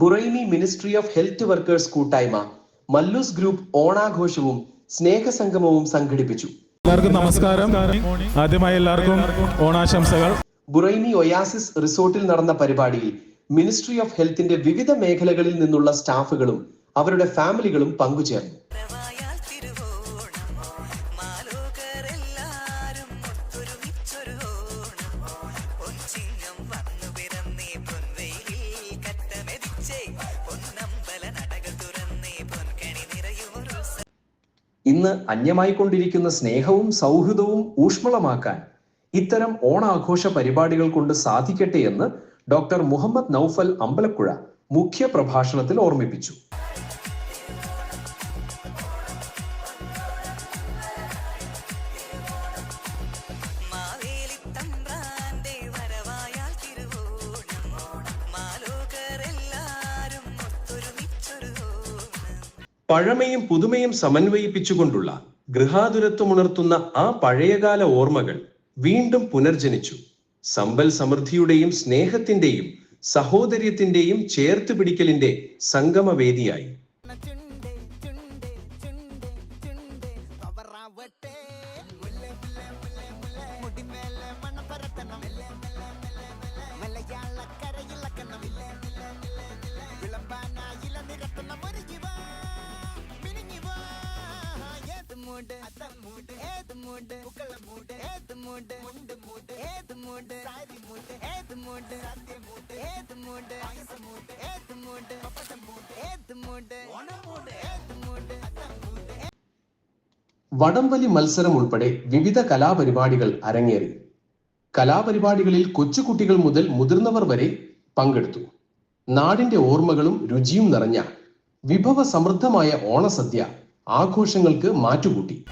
Buraimi ministry of health workers കൂട്ടായ്മ Mallus group ഓണാഘോഷവും സ്നേഹസംഗമവും സംഘടിപ്പിച്ചു. എല്ലാവർക്കും നമസ്കാരം. ആദ്യമായി എല്ലാവർക്കും ഓണാശംസകൾ. ബുറൈമി ഒയാസിസ് റിസോർട്ടിൽ നടന്ന പരിപാടിയിൽ മിനിസ്ട്രി ഓഫ് ഹെൽത്തിന്റെ വിവിധ മേഖലകളിൽ നിന്നുള്ള സ്റ്റാഫുകളും അവരുടെ ഫാമിലികളും പങ്കുചേർന്നു. ഇന്ന് അന്യമായിക്കൊണ്ടിരിക്കുന്ന സ്നേഹവും സൗഹൃദവും ഊഷ്മളമാക്കാൻ ഇത്തരം ഓണാഘോഷ പരിപാടികൾ കൊണ്ട് സാധിക്കട്ടെ എന്ന് ഡോക്ടർ മുഹമ്മദ് നൌഫൽ അമ്പലക്കുഴ മുഖ്യ പ്രഭാഷണത്തിൽ ഓർമ്മിപ്പിച്ചു. പഴമയും പുതുമയും സമന്വയിപ്പിച്ചുകൊണ്ടുള്ള ഗൃഹാതുരത്വമുണർത്തുന്ന ആ പഴയകാല ഓർമ്മകൾ വീണ്ടും പുനർജനിച്ചു സമ്പൽ സമൃദ്ധിയുടെയും സ്നേഹത്തിന്റെയും സഹോദര്യത്തിന്റെയും ചേർത്ത് പിടിക്കലിന്റെ സംഗമവേദിയായി ചുണ്ട് വടംവലി മത്സരം ഉൾപ്പെടെ വിവിധ കലാപരിപാടികൾ അരങ്ങേറി. കലാപരിപാടികളിൽ കൊച്ചുകുട്ടികൾ മുതൽ മുതിർന്നവർ വരെ പങ്കെടുത്തു. നാടിന്റെ ഓർമ്മകളും രുചിയും നിറഞ്ഞ വിഭവ സമൃദ്ധമായ ഓണസദ്യ ആഘോഷങ്ങൾക്ക് മാറ്റുകൂട്ടി.